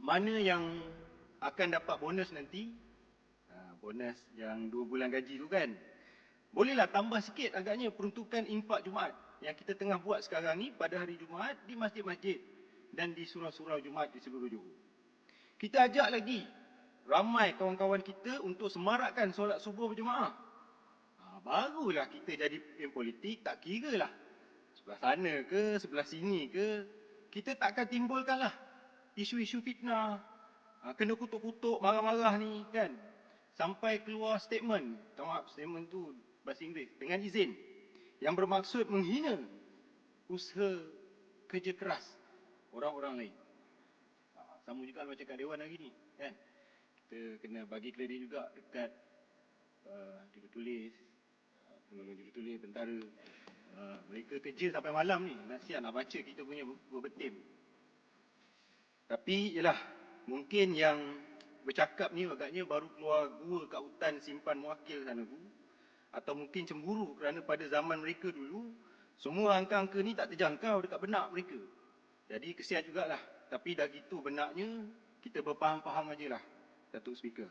mana yang akan dapat bonus nanti, ha, bonus yang dua bulan gaji tu kan, bolehlah tambah sikit agaknya peruntukan infak Jumaat yang kita tengah buat sekarang ni pada hari Jumaat di masjid-masjid dan di surau-surau Jumaat di seluruh Johor. Kita ajak lagi ramai kawan-kawan kita untuk semarakkan solat subuh berjemaah. Ha, barulah kita jadi pemimpin politik, tak kira lah. Sebelah sana ke, sebelah sini ke, kita tak akan timbulkanlah isu-isu fitnah, ha, kena kutuk-kutuk, marah-marah ni kan. Sampai keluar statement, maaf statement tu bahasa Inggeris, dengan izin. Yang bermaksud menghina usaha kerja keras orang-orang lain. Ha, sama juga macam kat Dewan hari ni kan. Kita kena bagi kredit juga dekat uh, tulis, uh, penolong tulis, tentara. Uh, mereka kerja sampai malam ni. Nasihat nak baca kita punya berbetim. Tapi ialah mungkin yang bercakap ni agaknya baru keluar gua kat hutan simpan muakil sana tu. Atau mungkin cemburu kerana pada zaman mereka dulu semua angka-angka ni tak terjangkau dekat benak mereka. Jadi kesian jugalah. Tapi dah gitu benaknya kita berfaham-faham aje lah. Datuk Speaker.